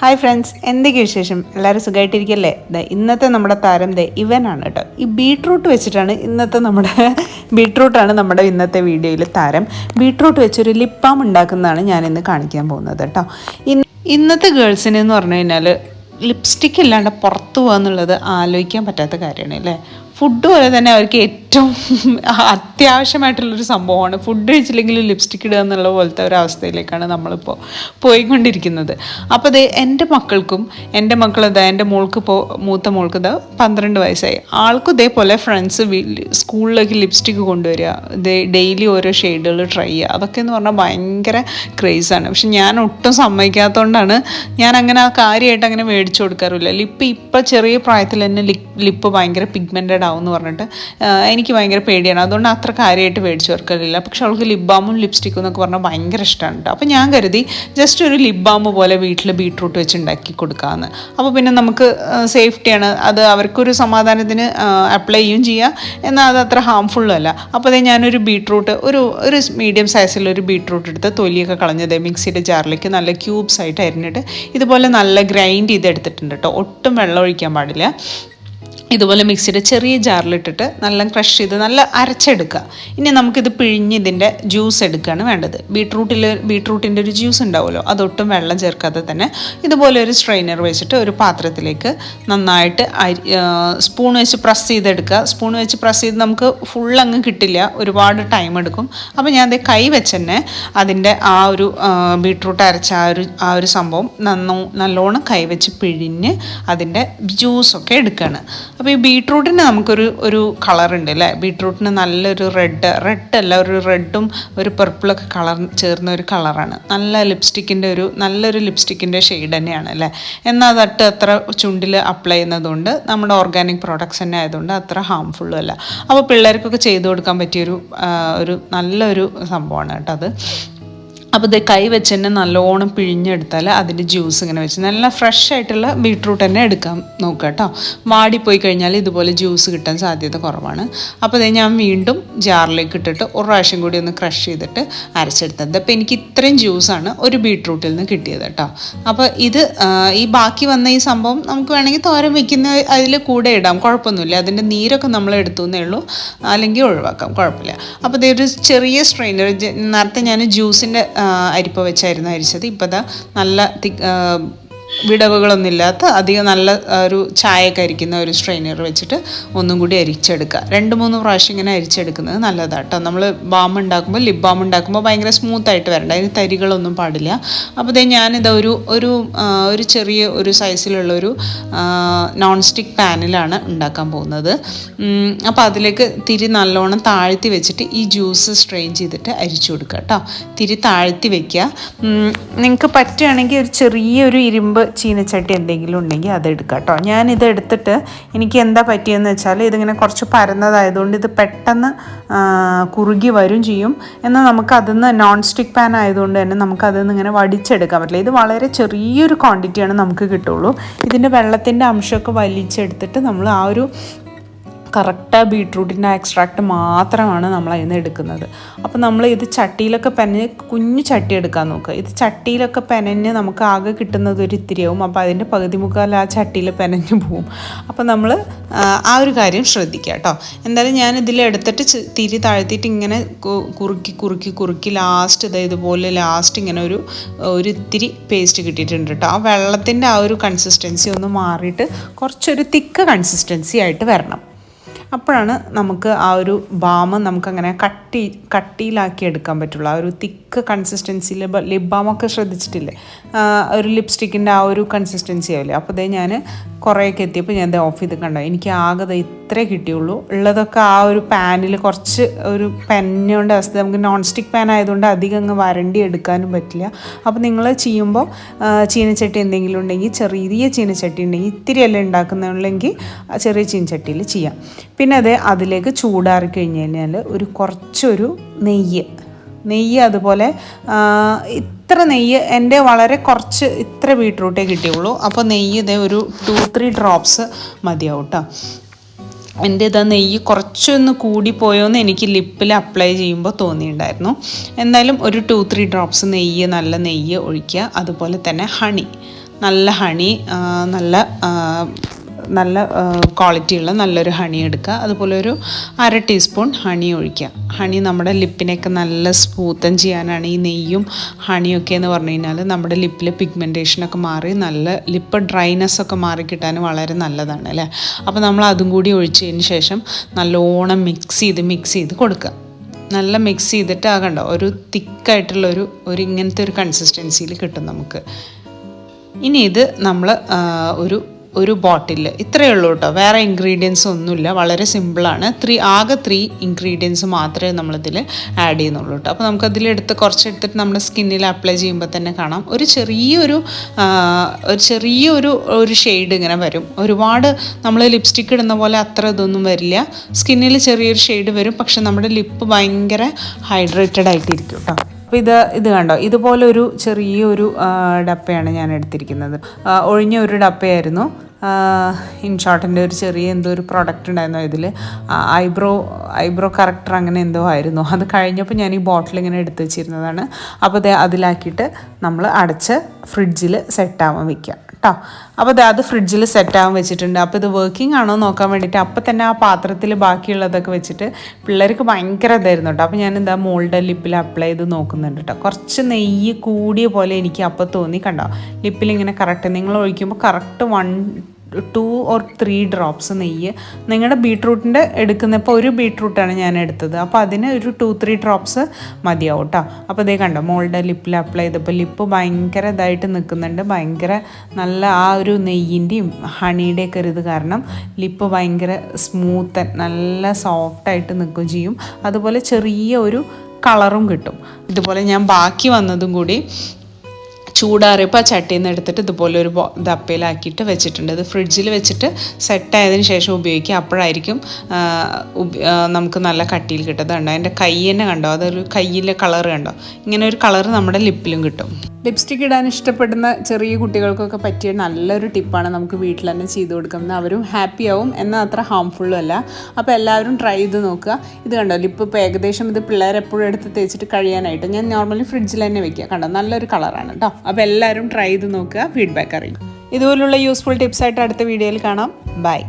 Hi friends എന്തൊക്കെ വിശേഷം? എല്ലാവരും സുഖമായിട്ടിരിക്കല്ലേ ദേ ഇന്നത്തെ നമ്മുടെ താരം ദേ ഇവനാണ് കേട്ടോ. ഈ ബീട്രൂട്ട് വെച്ചിട്ടാണ് ഇന്നത്തെ നമ്മുടെ ബീട്രൂട്ടാണ് നമ്മുടെ ഇന്നത്തെ വീഡിയോയിൽ താരം. ബീട്രൂട്ട് വെച്ചൊരു ലിപ് ബാം ഉണ്ടാക്കുന്നതാണ് ഞാൻ ഇന്ന് കാണിക്കാൻ പോകുന്നത് കേട്ടോ. ഇന്ന് ഇന്നത്തെ ഗേൾസിന് എന്ന് പറഞ്ഞു കഴിഞ്ഞാൽ ലിപ്സ്റ്റിക് ഇല്ലാണ്ട് പുറത്തു പോകുക എന്നുള്ളത് ആലോചിക്കാൻ പറ്റാത്ത കാര്യമാണ് അല്ലേ? ഫുഡ് പോലെ തന്നെ അവർക്ക് അത്യാവശ്യമായിട്ടുള്ളൊരു സംഭവമാണ്. ഫുഡ് കഴിച്ചില്ലെങ്കിൽ ലിപ്സ്റ്റിക് ഇടുക എന്നുള്ള പോലത്തെ ഒരു അവസ്ഥയിലേക്കാണ് നമ്മളിപ്പോൾ പോയിക്കൊണ്ടിരിക്കുന്നത്. അപ്പോൾ ഇത് എന്റെ മക്കൾക്കും എന്റെ മക്കൾ എന്റെ മോൾക്ക് ഇപ്പോൾ മൂത്ത മോൾക്ക് ഇതാ പന്ത്രണ്ട് വയസ്സായി. ആൾക്കും ഇതേപോലെ ഫ്രണ്ട്സ് സ്കൂളിലേക്ക് ലിപ്സ്റ്റിക് കൊണ്ടുവരിക ഡെയിലി ഓരോ ഷെയ്ഡുകൾ ട്രൈ ചെയ്യുക അതൊക്കെ എന്ന് പറഞ്ഞാൽ ഭയങ്കര ക്രേസാണ് പക്ഷെ ഞാൻ ഒട്ടും സമ്മതിക്കാത്തതുകൊണ്ടാണ് ഞാൻ അങ്ങനെ ആ കാര്യമായിട്ട് അങ്ങനെ മേടിച്ചു കൊടുക്കാറില്ല. ലിപ്പ് ഇപ്പം ചെറിയ പ്രായത്തിൽ തന്നെ ലിപ്പ് ഭയങ്കര പിഗ്മെന്റഡ് ആവും എന്ന് പറഞ്ഞിട്ട് എനിക്ക് ഭയങ്കര പേടിയാണ്. അതുകൊണ്ട് അത്ര കാര്യമായിട്ട് മേടിച്ചു കൊടുക്കലില്ല പക്ഷെ അവൾക്ക് ലിപ് ബാമും ലിപ്സ്റ്റിക്കും എന്നൊക്കെ പറഞ്ഞാൽ ഭയങ്കര ഇഷ്ടമാണ് കേട്ടോ അപ്പോൾ ഞാൻ കരുതി ജസ്റ്റ് ഒരു ലിപ് ബാം പോലെ വീട്ടിൽ ബീട്രൂട്ട് വെച്ച് ഉണ്ടാക്കി കൊടുക്കാമെന്ന് അപ്പോൾ പിന്നെ നമുക്ക് സേഫ്റ്റിയാണ് അത് അവർക്കൊരു സമാധാനത്തിന് അപ്ലൈ ചെയ്യും ചെയ്യാം. എന്നാൽ അത് അത്ര ഹാംഫുള്ളും അല്ല. അപ്പോൾ അതേ ഞാനൊരു ബീട്രൂട്ട് ഒരു ഒരു മീഡിയം സൈസിലൊരു ബീട്രൂട്ട് എടുത്ത് തൊലിയൊക്കെ കളഞ്ഞത് മിക്സിയുടെ ജാറിലേക്ക് നല്ല ക്യൂബ്സ് ആയിട്ട് അരിഞ്ഞിട്ട് ഇതുപോലെ നല്ല ഗ്രൈൻഡ് ചെയ്തെടുത്തിട്ടുണ്ട് കേട്ടോ ഒട്ടും വെള്ളം ഒഴിക്കാൻ പാടില്ല. ഇതുപോലെ മിക്സിയുടെ ചെറിയ ജാറിലിട്ടിട്ട് നല്ല ക്രഷ് ചെയ്ത് നല്ല അരച്ചെടുക്കുക. ഇനി നമുക്കിത് പിഴിഞ്ഞ് ഇതിന്റെ ജ്യൂസ് എടുക്കുകയാണ് വേണ്ടത്. ബീട്രൂട്ടിൽ ബീട്രൂട്ടിന്റെ ഒരു ജ്യൂസ് ഉണ്ടാവുമല്ലോ അതൊട്ടും വെള്ളം ചേർക്കാതെ തന്നെ ഇതുപോലെ ഒരു സ്ട്രെയിനർ വെച്ചിട്ട് ഒരു പാത്രത്തിലേക്ക് നന്നായിട്ട് അരി സ്പൂൺ വെച്ച് പ്രസ് ചെയ്തെടുക്കുക. സ്പൂൺ വെച്ച് പ്രസ് ചെയ്ത് നമുക്ക് ഫുൾ അങ്ങ് കിട്ടില്ല ഒരുപാട് ടൈം എടുക്കും. അപ്പോൾ ഞാൻ അത് കൈ വെച്ച് തന്നെ അതിന്റെ ആ ഒരു ബീട്രൂട്ട് അരച്ച ആ ഒരു ആ ഒരു സംഭവം നന്നോ നല്ലോണം കൈ വെച്ച് പിഴിഞ്ഞ് അതിന്റെ ജ്യൂസൊക്കെ എടുക്കുകയാണ്. അപ്പോൾ ഈ ബീട്രൂട്ടിന് നമുക്കൊരു ഒരു കളർ ഉണ്ട് അല്ലേ? ബീട്രൂട്ടിന് നല്ലൊരു റെഡ് റെഡ് അല്ല ഒരു റെഡും ഒരു പർപ്പിളൊക്കെ കളർ ചേർന്ന ഒരു കളറാണ് നല്ല ലിപ്സ്റ്റിക്കിന്റെ ഒരു നല്ലൊരു ലിപ്സ്റ്റിക്കിന്റെ ഷെയ്ഡ് തന്നെയാണ് അല്ലേ? എന്നാൽ അതട്ട് അത്ര ചുണ്ടിൽ അപ്ലൈ ചെയ്യുന്നതുകൊണ്ട് നമ്മുടെ ഓർഗാനിക് പ്രോഡക്ട്സ് തന്നെ ആയതുകൊണ്ട് അത്ര ഹാംഫുള്ളും അല്ല. അപ്പോൾ പിള്ളേർക്കൊക്കെ ചെയ്തു കൊടുക്കാൻ പറ്റിയൊരു ഒരു നല്ലൊരു സംഭവമാണ് കേട്ടോ അത്. അപ്പോൾ ഇത് കൈ വെച്ച് തന്നെ നല്ലോണം പിഴിഞ്ഞെടുത്താൽ അതിന്റെ ജ്യൂസ് ഇങ്ങനെ വെച്ച് നല്ല ഫ്രഷ് ആയിട്ടുള്ള ബീട്രൂട്ട് തന്നെ എടുക്കാൻ നോക്കുക കേട്ടോ. വാടിപ്പോയി കഴിഞ്ഞാൽ ഇതുപോലെ ജ്യൂസ് കിട്ടാൻ സാധ്യത കുറവാണ്. അപ്പോൾ ഇത് ഞാൻ വീണ്ടും ജാറിലേക്ക് ഇട്ടിട്ട് ഒരു പ്രാവശ്യം കൂടി ഒന്ന് ക്രഷ് ചെയ്തിട്ട് അരച്ചെടുത്തത്. അപ്പോൾ എനിക്ക് ഇത്രയും ജ്യൂസാണ് ഒരു ബീട്രൂട്ടിൽ നിന്ന് കിട്ടിയത് കേട്ടോ. അപ്പോൾ ഇത് ഈ ബാക്കി വന്ന ഈ സംഭവം നമുക്ക് വേണമെങ്കിൽ തോരൻ വെക്കുന്ന അതിൽ കൂടെ ഇടാം. കുഴപ്പമൊന്നുമില്ല. അതിന്റെ നീരൊക്കെ നമ്മൾ എടുത്തു എന്നേ ഉള്ളൂ. അല്ലെങ്കിൽ ഒഴിവാക്കാം. കുഴപ്പമില്ല. അപ്പോൾ ഇതേ ഒരു ചെറിയ സ്ട്രെയിനർ നേരത്തെ ഞാൻ ജ്യൂസിന്റെ അരിപ്പ വെച്ചായിരുന്നു അരിച്ചത്. ഇപ്പോൾ ദാ നല്ല വിടവുകളൊന്നുമില്ലാത്ത അധികം നല്ല ഒരു ചായയൊക്കെ അരിക്കുന്ന ഒരു സ്ട്രെയിനർ വെച്ചിട്ട് ഒന്നും കൂടി അരിച്ചെടുക്കുക. രണ്ട് മൂന്ന് പ്രാവശ്യം ഇങ്ങനെ അരിച്ചെടുക്കുന്നത് നല്ലതാണ് കേട്ടോ നമ്മൾ ബാം ഉണ്ടാക്കുമ്പോൾ ലിപ് ബാം ഉണ്ടാക്കുമ്പോൾ ഭയങ്കര സ്മൂത്ത് ആയിട്ട് വരണ്ട. അതിന് തരികളൊന്നും പാടില്ല. അപ്പോൾ ഇതേ ഞാനിത് ഒരു ഒരു ഒരു ചെറിയ ഒരു സൈസിലുള്ള ഒരു നോൺ സ്റ്റിക്ക് പാനിലാണ് ഉണ്ടാക്കാൻ പോകുന്നത്. അപ്പോൾ അതിലേക്ക് തിരി നല്ലോണം താഴ്ത്തി വെച്ചിട്ട് ഈ ജ്യൂസ് സ്ട്രെയിൻ ചെയ്തിട്ട് അരിച്ചു കൊടുക്കുക കേട്ടോ. തിരി താഴ്ത്തി വെക്കുക. നിങ്ങൾക്ക് പറ്റുകയാണെങ്കിൽ ഒരു ചെറിയൊരു ഇരുമ്പ് ചീനച്ചട്ടി എന്തെങ്കിലും ഉണ്ടെങ്കിൽ അത് എടുക്കുക കേട്ടോ. ഞാനിത് എടുത്തിട്ട് എനിക്ക് എന്താ പറ്റിയെന്ന് വെച്ചാൽ ഇതിങ്ങനെ കുറച്ച് പരന്നതായതുകൊണ്ട് ഇത് പെട്ടെന്ന് കുറുകി വരും ചെയ്യും. എന്നാൽ നമുക്ക് അതിൽ നിന്ന് നോൺ സ്റ്റിക്ക് പാൻ ആയതുകൊണ്ട് തന്നെ നമുക്ക് അതിൽ നിന്ന് ഇങ്ങനെ വടിച്ചെടുക്കാൻ പറ്റില്ല. ഇത് വളരെ ചെറിയൊരു ക്വാണ്ടിറ്റിയാണ് നമുക്ക് കിട്ടുള്ളൂ. ഇതിന്റെ വെള്ളത്തിന്റെ അംശമൊക്കെ വലിച്ചെടുത്തിട്ട് നമ്മൾ ആ ഒരു കറക്റ്റ് ബീട്രൂട്ടിന്റെ എക്സ്ട്രാക്റ്റ് മാത്രമാണ് നമ്മൾ അതിൽ നിന്ന് എടുക്കുന്നത്. അപ്പോൾ നമ്മൾ ഇത് ചട്ടിയിലൊക്കെ പെനഞ്ഞ് കുഞ്ഞു ചട്ടി എടുക്കാൻ നോക്കുക. ഇത് ചട്ടിയിലൊക്കെ പെനഞ്ഞ് നമുക്ക് ആകെ കിട്ടുന്നത് ഒരു ഇത്തിരിയാവും. അപ്പോൾ അതിന്റെ പകുതി മുക്കാൽ ആ ചട്ടിയിൽ പെനഞ്ഞ് പോവും. അപ്പോൾ നമ്മൾ ആ ഒരു കാര്യം ശ്രദ്ധിക്കുക കേട്ടോ. എന്തായാലും ഞാൻ ഇതിൽ എടുത്തിട്ട് തിരി താഴ്ത്തിയിട്ട് ഇങ്ങനെ കുറുക്കി കുറുക്കി കുറുക്കി ലാസ്റ്റ് ഇത് ഇതുപോലെ ലാസ്റ്റ് ഇങ്ങനെ ഒരു ഒരു ഇത്തിരി പേസ്റ്റ് കിട്ടിയിട്ടുണ്ട് കേട്ടോ. ആ വെള്ളത്തിന്റെ ആ ഒരു കൺസിസ്റ്റൻസി ഒന്ന് മാറിയിട്ട് കുറച്ചൊരു തിക്ക് കൺസിസ്റ്റൻസി ആയിട്ട് വരണം. അപ്പോഴാണ് നമുക്ക് ആ ഒരു ബാം നമുക്കങ്ങനെ കട്ടി കട്ടിയിലാക്കി എടുക്കാൻ പറ്റുള്ളൂ. ആ ഒരു തിക്ക് കൺസിസ്റ്റൻസി ലിബ് ലിപ് ബാമൊക്കെ ശ്രദ്ധിച്ചിട്ടില്ലേ? ഒരു ലിപ്സ്റ്റിക്കിന്റെ ആ ഒരു കൺസിസ്റ്റൻസി ആവില്ലേ? അപ്പോൾ ഇതേ ഞാൻ കുറേയൊക്കെ എത്തിയപ്പോൾ ഞാൻ ഇത് ഓഫ് ചെയ്ത് കണ്ടോ. എനിക്ക് ആകെ ഇത്രേ കിട്ടിയുള്ളൂ. ഉള്ളതൊക്കെ ആ ഒരു പാനിൽ കുറച്ച് ഒരു പെന്നുകൊണ്ട് അവസ്ഥ നമുക്ക് നോൺ സ്റ്റിക്ക് പാൻ ആയതുകൊണ്ട് അധികം അങ്ങ് വരണ്ടി എടുക്കാനും പറ്റില്ല. അപ്പോൾ നിങ്ങൾ ചെയ്യുമ്പോൾ ചീനച്ചട്ടി എന്തെങ്കിലും ഉണ്ടെങ്കിൽ ചെറിയ ചീനച്ചട്ടി ഉണ്ടെങ്കിൽ ഇത്തിരി അല്ലേ ഉണ്ടാക്കുന്നുണ്ടെങ്കിൽ ചെറിയ ചീനച്ചട്ടിയിൽ ചെയ്യാം. പിന്നെ അത് അതിലേക്ക് ചൂടാറി കഴിഞ്ഞ് കഴിഞ്ഞാൽ ഒരു കുറച്ചൊരു നെയ്യ്. നെയ്യ് അതുപോലെ ഇത്ര നെയ്യ് എന്റെ വളരെ കുറച്ച് ഇത്ര ബീട്രൂട്ടേ കിട്ടിയുള്ളൂ. അപ്പോൾ നെയ്യ് ഇതേ ഒരു ടു ത്രീ ഡ്രോപ്സ് മതിയാവും കേട്ടോ എന്റെ ഇതാ നെയ്യ് കുറച്ചൊന്ന് കൂടിപ്പോയോന്ന് എനിക്ക് ലിപ്പിൽ അപ്ലൈ ചെയ്യുമ്പോൾ തോന്നിയിട്ടുണ്ടായിരുന്നു. എന്തായാലും ഒരു ടു ത്രീ ഡ്രോപ്സ് നെയ്യ് നല്ല നെയ്യ് ഒഴിക്കുക. അതുപോലെ തന്നെ ഹണി നല്ല ഹണി നല്ല നല്ല ക്വാളിറ്റിയുള്ള നല്ലൊരു ഹണി എടുക്കുക. അതുപോലെ ഒരു അര ടീസ്പൂൺ ഹണി ഒഴിക്കുക. ഹണി നമ്മുടെ ലിപ്പിനെയൊക്കെ നല്ല സ്മൂത്തൻ ചെയ്യാനാണ് ഈ നെയ്യും ഹണിയൊക്കെ എന്ന് പറഞ്ഞു കഴിഞ്ഞാൽ നമ്മുടെ ലിപ്പിൽ പിഗ്മെന്റേഷനൊക്കെ മാറി നല്ല ലിപ്പ് ഡ്രൈനെസ് ഒക്കെ മാറി കിട്ടാൻ വളരെ നല്ലതാണ് അല്ലേ? അപ്പോൾ നമ്മൾ അതും കൂടി ഒഴിച്ചതിന് ശേഷം നല്ലോണം മിക്സ് ചെയ്ത് മിക്സ് ചെയ്ത് കൊടുക്കുക. നല്ല മിക്സ് ചെയ്തിട്ട് ആ കണ്ടോ ഒരു തിക്കായിട്ടുള്ള ഒരു ഒരു ഇങ്ങനത്തെ ഒരു കൺസിസ്റ്റൻസിയിൽ കിട്ടും നമുക്ക്. ഇനി ഇത് നമ്മൾ ഒരു ഒരു ബോട്ടിൽ ഇത്രയേ ഉള്ളൂ കേട്ടോ. വേറെ ഇൻഗ്രീഡിയൻസ് ഒന്നുമില്ല. വളരെ സിമ്പിളാണ് ത്രീ ആകെ ത്രീ ഇൻഗ്രീഡിയൻസ് മാത്രമേ നമ്മളിതിൽ ആഡ് ചെയ്യുന്നുള്ളൂ കേട്ടോ. അപ്പോൾ നമുക്കതിലെടുത്ത് കുറച്ചെടുത്തിട്ട് നമ്മുടെ സ്കിന്നിൽ അപ്ലൈ ചെയ്യുമ്പോൾ തന്നെ കാണാം. ഒരു ചെറിയൊരു ഒരു ചെറിയൊരു ഒരു ഷെയ്ഡ് ഇങ്ങനെ വരും. ഒരുപാട് നമ്മൾ ലിപ്സ്റ്റിക്ക് ഇടുന്ന പോലെ അത്ര ഇതൊന്നും വരില്ല. സ്കിന്നിൽ ചെറിയൊരു ഷെയ്ഡ് വരും. പക്ഷെ നമ്മുടെ ലിപ്പ് ഭയങ്കര ഹൈഡ്രേറ്റഡ് ആയിട്ടിരിക്കും കേട്ടോ. അപ്പോൾ ഇത് ഇത് കണ്ടോ? ഇതുപോലൊരു ചെറിയൊരു ഡപ്പയാണ് ഞാൻ എടുത്തിരിക്കുന്നത്. ഒഴിഞ്ഞ ഒരു ഡപ്പയായിരുന്നു. ഇൻഷോട്ടിന്റെ ഒരു ചെറിയ എന്തോ ഒരു പ്രോഡക്റ്റ് ഉണ്ടായിരുന്നു ഇതിൽ ഐബ്രോ ഐബ്രോ കറക്റ്റർ അങ്ങനെ എന്തോ ആയിരുന്നു. അത് കഴിഞ്ഞപ്പോൾ ഞാൻ ഈ ബോട്ടിൽ ഇങ്ങനെ എടുത്ത് വെച്ചിരുന്നതാണ്. അപ്പോൾ അത് അതിലാക്കിയിട്ട് നമ്മൾ അടച്ച് ഫ്രിഡ്ജിൽ സെറ്റാവാൻ വെക്കുക കേട്ടോ അപ്പോൾ ഇത് അത് ഫ്രിഡ്ജിൽ സെറ്റാകാൻ വെച്ചിട്ടുണ്ട്. അപ്പോൾ ഇത് വർക്കിംഗ് ആണോ നോക്കാൻ വേണ്ടിയിട്ട് അപ്പോൾ തന്നെ ആ പാത്രത്തിൽ ബാക്കിയുള്ളതൊക്കെ വെച്ചിട്ട് പിള്ളേർക്ക് ഭയങ്കര ഇതായിരുന്നു കേട്ടോ അപ്പോൾ ഞാൻ എന്താ മോളുടെ ലിപ്പിൽ അപ്ലൈ ചെയ്ത് നോക്കുന്നുണ്ട് കേട്ടോ കുറച്ച് നെയ്യ് കൂടിയ പോലെ എനിക്ക് അപ്പോൾ തോന്നി കണ്ടോ. ലിപ്പിൽ ഇങ്ങനെ കറക്റ്റ് നിങ്ങൾ ഒഴിക്കുമ്പോൾ correct one two or three drops നെയ്യ്. നിങ്ങളുടെ ബീട്രൂട്ടിന്റെ എടുക്കുന്നപ്പോൾ ഒരു ബീട്രൂട്ടാണ് ഞാൻ എടുത്തത്. അപ്പോൾ അതിന് ഒരു ടു ത്രീ ഡ്രോപ്സ് മതിയാവും കേട്ടോ അപ്പോൾ ഇതേ കണ്ടോ മോളുടെ ലിപ്പിൽ അപ്ലൈ ചെയ്തപ്പോൾ ലിപ്പ് ഭയങ്കര ഇതായിട്ട് നിൽക്കുന്നുണ്ട് ഭയങ്കര നല്ല ആ ഒരു നെയ്യിന്റെയും ഹണിയുടെയൊക്കെ ഒരു ഇത് കാരണം ലിപ്പ് ഭയങ്കര സ്മൂത്ത് നല്ല സോഫ്റ്റായിട്ട് നിൽക്കുകയും ചെയ്യും. അതുപോലെ ചെറിയ ഒരു കളറും കിട്ടും. ഇതുപോലെ ഞാൻ ബാക്കി വന്നതും കൂടി ചൂടാറിയപ്പോൾ ആ ചട്ടിയിൽ നിന്ന് എടുത്തിട്ട് ഇതുപോലെ ഒരു ദപ്പയിലാക്കിയിട്ട് വെച്ചിട്ടുണ്ട്. ഇത് ഫ്രിഡ്ജിൽ വെച്ചിട്ട് സെറ്റായതിനു ശേഷം ഉപയോഗിക്കുക. അപ്പോഴായിരിക്കും നമുക്ക് നല്ല കട്ടിയിൽ കിട്ടുന്നത് കണ്ടോ? അതിന്റെ കൈ തന്നെ കണ്ടോ? അതൊരു കയ്യിലെ കളർ കണ്ടോ? ഇങ്ങനെ ഒരു കളർ നമ്മുടെ ലിപ്പിലും കിട്ടും. ലിപ്സ്റ്റിക് ഇടാൻ ഇഷ്ടപ്പെടുന്ന ചെറിയ കുട്ടികൾക്കൊക്കെ പറ്റിയ നല്ലൊരു ടിപ്പാണ് നമുക്ക് വീട്ടിൽ തന്നെ ചെയ്ത് കൊടുക്കുന്നത്. അവരും ഹാപ്പി ആവും എന്നാൽ അത്ര ഹാംഫുള്ളും അല്ല. അപ്പോൾ എല്ലാവരും ട്രൈ ചെയ്ത് നോക്കുക. ഇത് കണ്ടോ? ലിപ്പ് ഇപ്പോൾ ഏകദേശം ഇത് പിള്ളേർ എപ്പോഴും എടുത്ത് തേച്ചിട്ട് കഴിയാനായിട്ട് ഞാൻ നോർമലി ഫ്രിഡ്ജിൽ തന്നെ വെക്കുക കണ്ടോ? നല്ലൊരു കളറാണ് കേട്ടോ. അപ്പോൾ എല്ലാവരും ട്രൈ ചെയ്ത് നോക്കുക ഫീഡ്ബാക്ക് അറിയിക്കും ഇതുപോലുള്ള യൂസ്ഫുൾ ടിപ്സായിട്ട് അടുത്ത വീഡിയോയിൽ കാണാം. ബൈ